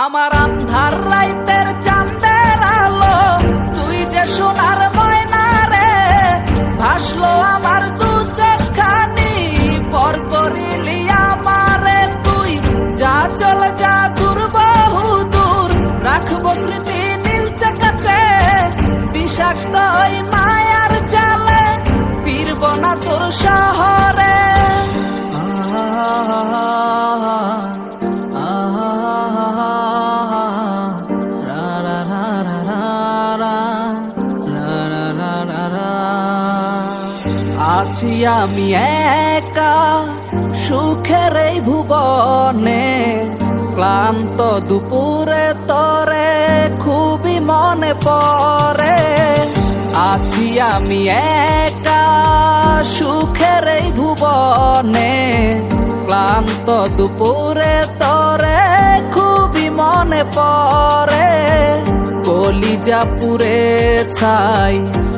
আমার আন্ধার রাইতের চাঁদের আলো, তুই যে সোনার ময়না রে, ভাসলো আমার দু চোখখানি পর করিলি আমারে তুই। যা চল, যা দূর, বহু দূর, রাখব স্মৃতি নীলচে কাছে বিষাক্ত ওই আছি আমি একা সুখের এই ভুবনে, ক্লান্ত দুপুরে তরে খুবই মনে পড়ে। আছি আমি একা সুখের এই ভুবনে, ক্লান্ত দুপুরে তরে খুবই মনে পড়ে। কলিজা পুরে ছাই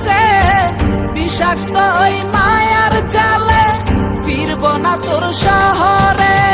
কাছে বিষাক্ত মায়ার চালে ফিরব না তোর শহরে।